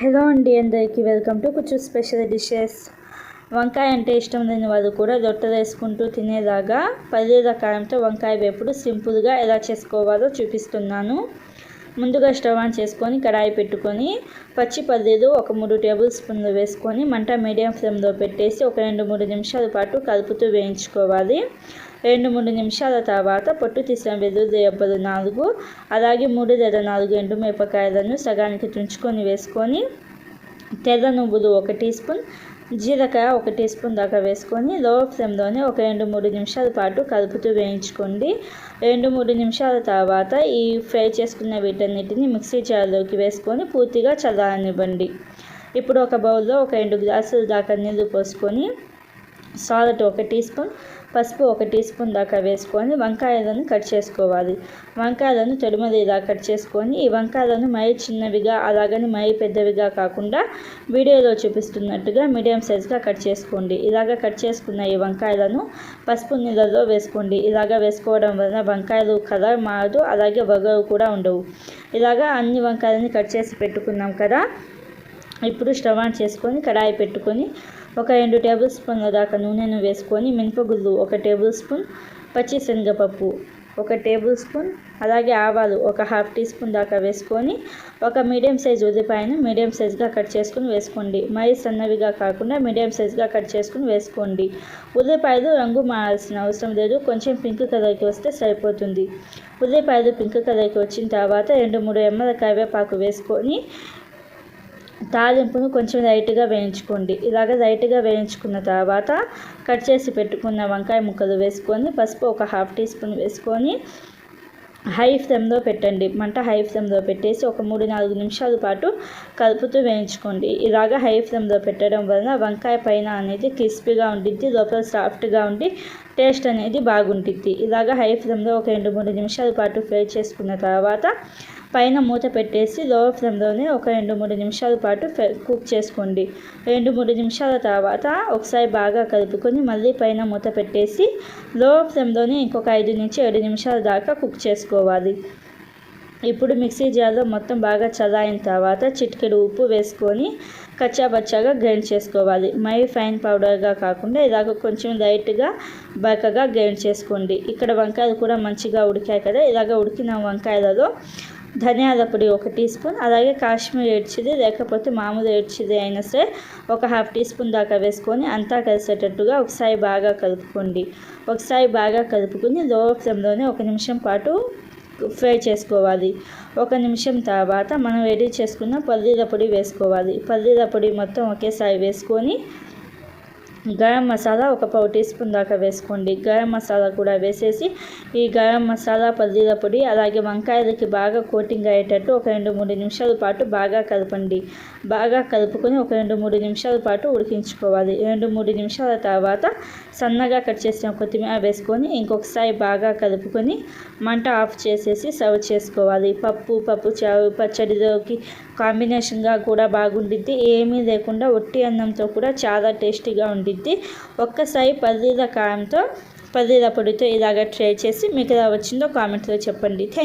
Hello అండి అందరికీ welcome to కొంచెం స్పెషల్ డిషెస్. వంకాయ అంటే ఇష్టం లేని వాళ్ళు కూడా రొట్టెలు వేసుకుంటూ తినేలాగా పల్లీల కారంతో వంకాయ వేపుడు సింపుల్గా ఎలా చేసుకోవాలో చూపిస్తున్నాను. ముందుగా స్టవ్ ఆన్ చేసుకొని కడాయి పెట్టుకొని పచ్చి పల్లీలు ఒక మూడు టేబుల్ స్పూన్లు వేసుకొని మంట మీడియం ఫ్లేమ్లో పెట్టేసి ఒక రెండు మూడు నిమిషాల పాటు కలుపుతూ వేయించుకోవాలి. రెండు మూడు నిమిషాల తర్వాత పొట్టు తీసిన వెల్లుల్లి నాలుగు అలాగే మూడు లేదా నాలుగు ఎండు మిరపకాయలను సగానికి తుంచుకొని వేసుకొని తెల్ల నువ్వులు ఒక టీ స్పూన్ జీలకాయ ఒక టీ స్పూన్ దాకా వేసుకొని లో ఫ్లేమ్లోనే ఒక రెండు మూడు నిమిషాల పాటు కలుపుతూ వేయించుకోండి. రెండు మూడు నిమిషాల తర్వాత ఈ ఫ్రై చేసుకున్న వీటన్నిటిని మిక్సీ జార్లోకి వేసుకొని పూర్తిగా చల్లారనివ్వండి. ఇప్పుడు ఒక బౌల్లో ఒక రెండు గ్లాసులు దాకా నీళ్ళు పోసుకొని సాల్ట్ ఒక టీ స్పూన్ పసుపు ఒక టీ స్పూన్ దాకా వేసుకొని వంకాయలను కట్ చేసుకోవాలి. వంకాయలను తొడిమలిలా కట్ చేసుకొని ఈ వంకాయలను మై చిన్నవిగా అలాగని మై పెద్దవిగా కాకుండా వీడియోలో చూపిస్తున్నట్టుగా మీడియం సైజ్గా కట్ చేసుకోండి. ఇలాగ కట్ చేసుకున్న ఈ వంకాయలను పసుపు నీళ్ళలో వేసుకోండి. ఇలాగ వేసుకోవడం వలన వంకాయలు కలర్ మారదు అలాగే వగరు కూడా ఉండవు. ఇలాగా అన్ని వంకాయలని కట్ చేసి పెట్టుకున్నాం కదా. ఇప్పుడు స్టవ్ ఆన్ చేసుకొని కడాయి పెట్టుకొని ఒక రెండు టేబుల్ స్పూన్ల దాకా నూనెను వేసుకొని మినపగుళ్ళు ఒక టేబుల్ స్పూన్ పచ్చి శనగపప్పు ఒక టేబుల్ స్పూన్ అలాగే ఆవాలు ఒక హాఫ్ టీ స్పూన్ దాకా వేసుకొని ఒక మీడియం సైజ్ ఉల్లిపాయను మీడియం సైజ్గా కట్ చేసుకుని వేసుకోండి. మరీ సన్నవిగా కాకుండా మీడియం సైజ్గా కట్ చేసుకుని వేసుకోండి. ఉల్లిపాయలు రంగు మారాల్సిన అవసరం లేదు. కొంచెం పింక్ కలర్కి వస్తే సరిపోతుంది. ఉల్లిపాయలు పింక్ కలర్కి వచ్చిన తర్వాత రెండు మూడు ఎమ్మల కరివేపాకు వేసుకొని తాలింపును కొంచెం లైట్గా వేయించుకోండి. ఇలాగ లైట్గా వేయించుకున్న తర్వాత కట్ చేసి పెట్టుకున్న వంకాయ ముక్కలు వేసుకొని పసుపు ఒక హాఫ్ టీ స్పూన్ వేసుకొని హై ఫ్లేమ్లో పెట్టండి. మంట హై ఫ్లేమ్లో పెట్టేసి ఒక మూడు నాలుగు నిమిషాల పాటు కలుపుతూ వేయించుకోండి. ఇలాగ హై ఫ్లేమ్లో పెట్టడం వలన వంకాయ పైన అనేది క్రిస్పీగా ఉండిద్ది లోపల సాఫ్ట్గా ఉండి టేస్ట్ అనేది బాగుంటుంది. ఇలాగ హై ఫ్లేమ్లో ఒక రెండు మూడు నిమిషాల పాటు ఫ్రై చేసుకున్న తర్వాత పైన మూత పెట్టేసి లో ఫ్లేమ్లోనే ఒక రెండు మూడు నిమిషాల పాటు కుక్ చేసుకోండి. రెండు మూడు నిమిషాల తర్వాత ఒకసారి బాగా కలుపుకొని మళ్ళీ పైన మూత పెట్టేసి లో ఫ్లేమ్లోనే ఇంకొక ఐదు నుంచి ఏడు నిమిషాల దాకా కుక్ చేసుకోవాలి. ఇప్పుడు మిక్సీ జార్లో మొత్తం బాగా చల్లారిన తర్వాత చిటికెడు ఉప్పు వేసుకొని కచ్చాబచ్చాగా గ్రైండ్ చేసుకోవాలి. మై ఫైన్ పౌడర్గా కాకుండా ఇలాగ కొంచెం లైట్గా బరకగా గ్రైండ్ చేసుకోండి. ఇక్కడ వంకాయలు కూడా మంచిగా ఉడికాయి కదా ఇలాగ ఉడికిన వంకాయలలో ధనియాల పొడి ఒక టీ స్పూన్ అలాగే కాశ్మీర్ ఎడ్చిది లేకపోతే మామూలు ఎడ్చిది అయినా సరే ఒక హాఫ్ టీ స్పూన్ దాకా వేసుకొని అంతా కలిసేటట్టుగా ఒకసారి బాగా కలుపుకోండి. ఒకసారి బాగా కలుపుకొని లో ఫ్లేమ్లోనే ఒక నిమిషం పాటు ఫ్రై చేసుకోవాలి. ఒక నిమిషం తర్వాత మనం రెడీ చేసుకున్న పల్లీల పొడి వేసుకోవాలి. పల్లీల పొడి మొత్తం ఒకేసారి వేసుకొని గరం మసాలా ఒక పావు టీ స్పూన్ దాకా వేసుకోండి. గరం మసాలా కూడా వేసేసి ఈ గరం మసాలా పల్లీల పొడి అలాగే వంకాయలకి బాగా కోటింగ్ అయ్యేటట్టు ఒక రెండు మూడు నిమిషాల పాటు బాగా కలపండి. బాగా కలుపుకొని ఒక రెండు మూడు నిమిషాల పాటు ఉడికించుకోవాలి. రెండు మూడు నిమిషాల తర్వాత సన్నగా కట్ చేసిన కొత్తిమీర వేసుకొని ఇంకొకసారి బాగా కలుపుకొని మంట ఆఫ్ చేసేసి సర్వ్ చేసుకోవాలి. పప్పు పప్పు చారు పచ్చడిలోకి కాంబినేషన్గా కూడా బాగుండిద్ది. ఏమీ లేకుండా ఒట్టి అన్నంతో కూడా చాలా టేస్టీగా ఉండిద్ది. ఒక్కసారి పల్లీల కారంతో పల్లీల పొడితో ఇలాగ ట్రై చేసి మీకు ఎలా వచ్చిందో కామెంట్లో చెప్పండి. థ్యాంక్